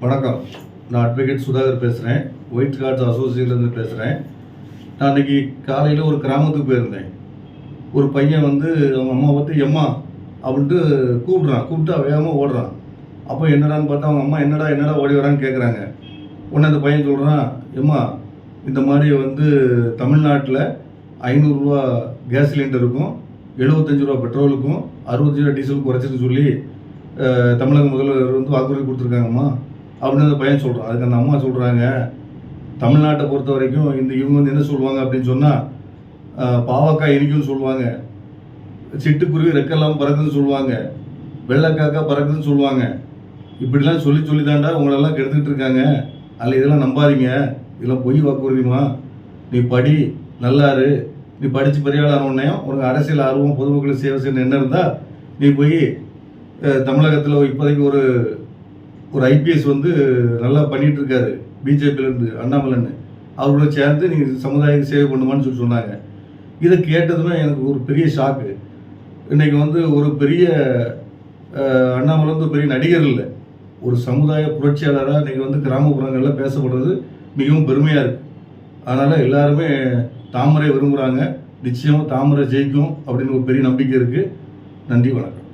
வணக்கம். நான் அட்வொகேட் சுதாகர் பேசுகிறேன் ஒயிட் கார்ட்ஸ் அசோசியேஷன்லேருந்து பேசுகிறேன் நான் அன்றைக்கி காலையில் ஒரு கிராமத்துக்கு போயிருந்தேன். ஒரு பையன் வந்து அவங்க அம்மா பார்த்து எம்மா அப்படின்ட்டு கூப்பிட்றான். கூப்பிட்டு வேகமாக ஓடுறான். அப்போ என்னடான்னு பார்த்தா அவங்க அம்மா என்னடா என்னடா ஓடி வரான்னு கேட்குறாங்க உடனே அந்த பையன் சொல்கிறான் எம்மா இந்த மாதிரி வந்து தமிழ்நாட்டில் ஐநூறுரூவா கேஸ் சிலிண்டருக்கும் எழுபத்தஞ்சு ரூபா பெட்ரோலுக்கும் அறுபத்தஞ்சு ரூபா டீசலுக்கும் குறைச்சின்னு சொல்லி தமிழக முதல்வர் வந்து வாக்குறுதி கொடுத்துருக்காங்கம்மா. அப்படின்னு அந்த பையன் சொல்கிறான் அதுக்கு அந்த அம்மா சொல்கிறாங்க தமிழ்நாட்டை பொறுத்த வரைக்கும் இந்த இவங்க வந்து என்ன சொல்லுவாங்க? அப்படின்னு சொன்னால் பாவக்காய் இனிக்கும்னு சொல்லுவாங்க. சிட்டுக்குருவி ரெக்கெல்லாம் பறக்குதுன்னு சொல்லுவாங்க. வெள்ளைக்காக்கா பறக்குதுன்னு சொல்லுவாங்க. இப்படிலாம் சொல்லி சொல்லி தாண்டா உங்களெல்லாம் கெடுத்துக்கிட்டு இருக்காங்க. அதில் இதெல்லாம் நம்பாதீங்க. இதெல்லாம் பொய் வாக்குறுதிமா நீ படி நல்லாரு. நீ படித்து பெரிய ஆளான உனக்கு அரசியல் ஆர்வம் பொதுமக்களுக்கு சேவை செய்யணும் என்ன இருந்தால் நீ போய் தமிழகத்தில் இப்போதைக்கு ஒரு ஒரு ஐபிஎஸ் வந்து நல்லா பண்ணிட்டு இருக்காரு பிஜேபியிலேருந்து அண்ணாமலைன்னு. அவரோட சேர்ந்து நீ சமுதாயத்துக்கு சேவை பண்ணுமான்னு சொல்லி சொன்னாங்க. இதை கேட்டதுமே எனக்கு ஒரு பெரிய ஷாக்கு இன்றைக்கி வந்து ஒரு பெரிய அண்ணாமலை வந்து பெரிய நடிகர் இல்லை. ஒரு சமுதாய புரட்சியாளராக இன்றைக்கி வந்து கிராமப்புறங்களில் பேசப்படுறது மிகவும் பெருமையாக இருக்குது அதனால் எல்லாருமே தாமரை விரும்புகிறாங்க நிச்சயம் தாமரை ஜெயிக்கும் அப்படின்னு ஒரு பெரிய நம்பிக்கை இருக்குது நன்றி வணக்கம்.